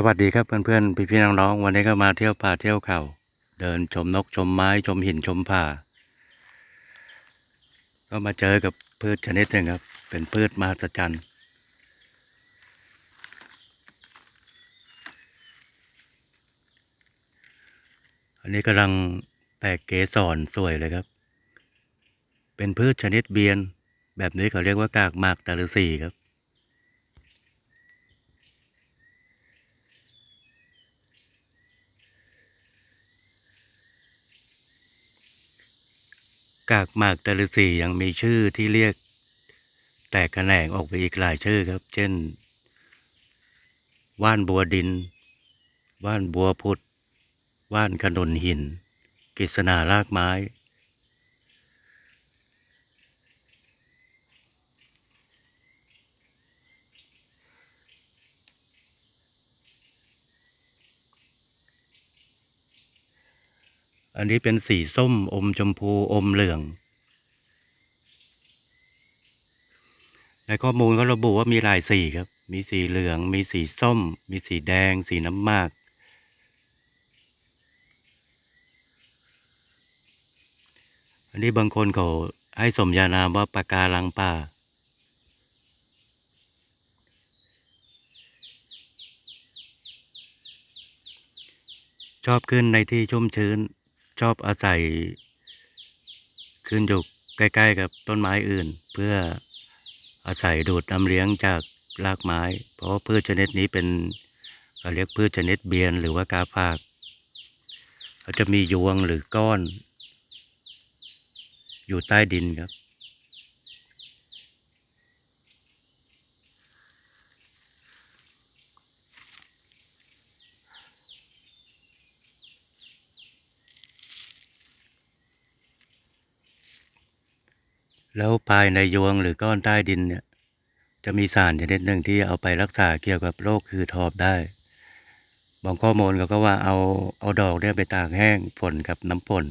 สวัสดีครับเพื่อนๆ พี่ๆน้องๆวันนี้ก็มาเที่ยวป่าเที่ยวเขาเดินชมนกชมไม้ชมหินชมป่า ก็มาเจอกับพืชชนิดหนึ่งครับ เป็นพืชมหัศจรรย์อันนี้กำลังแตกเกสรสวยเลยครับ เป็นพืชชนิดเบียน แบบนี้เขาเรียกว่ากากหมากตะลุสีครับ กากหมากตะลสียังมีชื่อที่เรียก แตกแขนงออกไปอีกหลายชื่อครับ เช่น ว่านบัวดิน ว่านบัวพุทธว่านขนนหินกฤษณารากไม้ อันนี้เป็นสีส้มอมชมพูอมเหลือง ในข้อมูลเขาระบุว่ามีหลายสีครับ มีสีเหลือง มีสีส้ม มีสีแดง สีน้ำมาก อันนี้บางคนเขาให้สมญานามว่าปากการังป่าชอบขึ้นในที่ชุ่มชื้น ชอบอาศัย ขึ้นอยู่ใกล้ ๆ กับต้นไม้อื่น เพื่ออาศัยดูดน้ำเลี้ยงจากรากไม้ เพราะพืชชนิดนี้เป็นเขาเรียกพืชชนิดเบียนหรือว่ากาฝากเขาจะมียวงหรือก้อน อยู่ใต้ดินครับ แล้วภายในยวงหรือก้อนใต้ดินเนี่ย จะมีสารชนิดหนึ่งที่เอาไปรักษาเกี่ยวกับโรคคือทอบได้ บางข้อมูลเขาก็ว่าเอาเอาดอกเนี่ยไปตากแห้งผลกับน้ำผล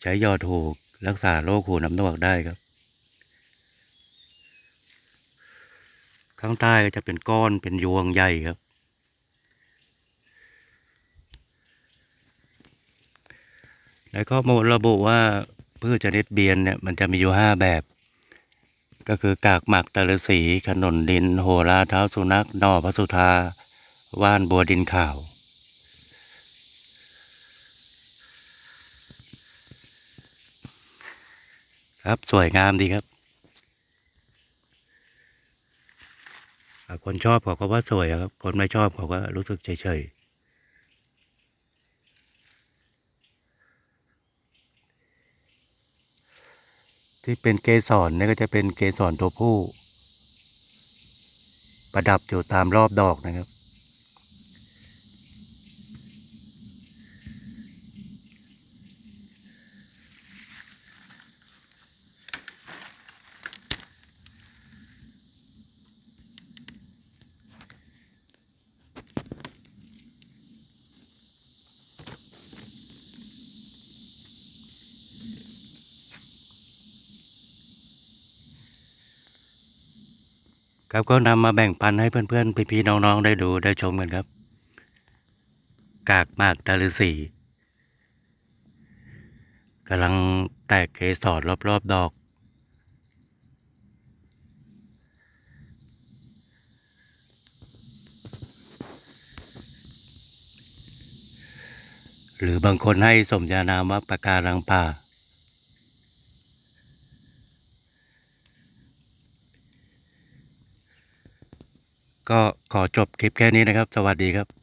ใช้ยอดหูกรักษาโรคหูน้ำหนวกได้ครับ ข้างใต้ก็จะเป็นก้อนเป็นยวงใหญ่ครับในข้อมูลระบุว่า พืชชนิดเบียนเนี่ยมันจะมีอยู่ห้าแบบ ก็คือกากหมักตะลสีขนนดิน โหราเท้าสุนัขนอพระสุธาว่านบัวดินขาว ครับสวยงามดีครับคนชอบเขาก็ว่าสวยครับ คนไม่ชอบเขาก็รู้สึกเฉยๆ ที่เป็นเกสรเนี่ยก็จะเป็นเกสรตัวผู้ ประดับอยู่ตามรอบดอกนะครับ ครับก็นำมาแบ่งปันให้เพื่อนๆพี่ๆน้องๆได้ดูได้ชมกันครับ กากมากตะลือสีกำลังแตกเกสรรอบๆดอก หรือบางคนให้สมญานามว่าปากการังป่า ก็ขอจบคลิปแค่นี้นะครับ สวัสดีครับ